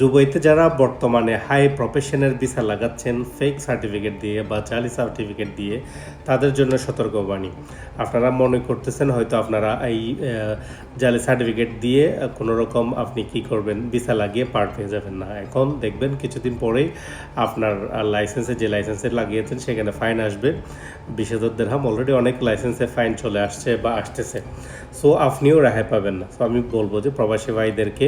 দুবাইতে যারা বর্তমানে হাই প্রফেশনের ভিসা লাগাচ্ছেন ফেক সার্টিফিকেট দিয়ে বা জালি সার্টিফিকেট দিয়ে তাদের জন্য সতর্কবাণী। আপনারা মনে করতেছেন হয়তো আপনারা এই জালি সার্টিফিকেট দিয়ে কোনো রকম আপনি কি করবেন ভিসা লাগিয়ে পার পেয়ে যাবেন না। এখন দেখবেন কিছুদিন পরেই আপনার লাইসেন্সে যে লাইসেন্সে লাগিয়েছেন সেখানে ফাইন আসবে। বিশ হাজার দেড়হাম অলরেডি অনেক লাইসেন্সে ফাইন চলে আসছে বা আসতেছে। সো আপনিও রেহাই পাবেন না। সো আমি বলব যে প্রবাসী ভাইদেরকে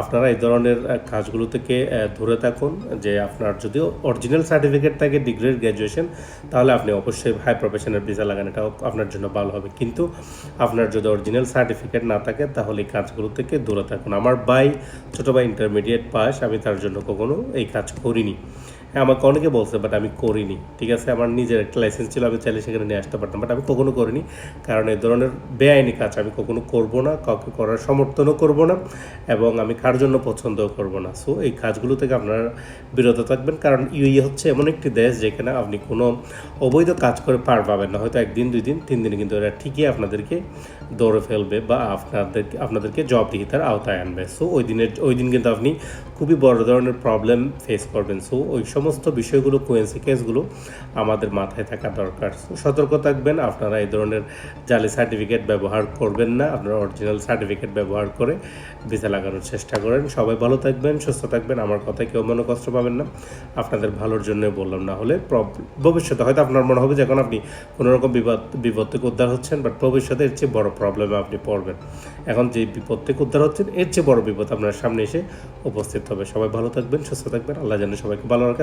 আপনারা এই ধরনের আহ, কাজগুলো থেকে ধরে থাকুন যে আপনার যদিও অরিজিনাল সার্টিফিকেট থাকে ডিগ্রির গ্র্যাজুয়েশন তাহলে আপনি অবশ্যই হাই প্রফেশনের ভিসা লাগানোটাও আপনার জন্য ভালো হবে। কিন্তু আপনার যদি অরিজিনাল সার্টিফিকেট না থাকে, তাহলে এই কাজগুলো থেকে দূরে থাকুন। আমার ভাই ছোটো ভাই ইন্টারমিডিয়েট পাস, আমি তার জন্য কখনো এই কাজ করিনি। হ্যাঁ আমাকে অনেকে বলছে, বাট আমি করিনি। ঠিক আছে? আমার নিজের একটা লাইসেন্স ছিল, আমি চাইলে সেখানে নিয়ে আসতে পারতাম বাট আমি কখনো করিনি। কারণ এই ধরনের বেআইনি কাজ আমি কখনো করব না, কাউকে করার সমর্থনও করব না, এবং আমি কার জন্য পছন্দও করব না। সো এই কাজগুলো থেকে আপনারা বিরত থাকবেন, কারণ ইউই হচ্ছে এমন একটি দেশ যেখানে আপনি কোনো অবৈধ কাজ করে পার পাবেন না। হয়তো একদিন, দুই দিন, তিন দিন, কিন্তু এরা ঠিকই আপনাদেরকে দৌড়ে ফেলবে বা আপনাদেরকে আপনাদেরকে জবাবদিহিতার আওতায় আনবে। সো ওই দিনের, ওই দিন কিন্তু আপনি খুবই বড় ধরনের প্রবলেম ফেস করবেন। সো ওই সমস্ত বিষয়গুলো কোয়েন্সিকেন্সগুলো আমাদের মাথায় থাকা দরকার। সতর্ক থাকবেন, আপনারা এই ধরনের জালি সার্টিফিকেট ব্যবহার করবেন না, আপনারা অরিজিনাল সার্টিফিকেট ব্যবহার করে ভিসা লাগানোর চেষ্টা করেন। সবাই ভালো থাকবেন, সুস্থ থাকবেন, আমার কথায় কেউ মনে কষ্ট পাবেন না। আপনাদের ভালোর জন্য বললাম, না হলে ভবিষ্যতে হয়তো আপনার মনে হবে যে এখন আপনি কোনোরকম বিপদ বিপদ থেকে উদ্ধার হচ্ছেন বাট ভবিষ্যতে এর চেয়ে বড় প্রবলেমে আপনি পড়বেন। এখন যে বিপদ থেকে উদ্ধার হচ্ছেন, এর চেয়ে বড় বিপদ আপনার সামনে এসে উপস্থিত হবে। সবাই ভালো থাকবেন, সুস্থ থাকবেন, আল্লাহ জানে সবাইকে ভালো রাখে।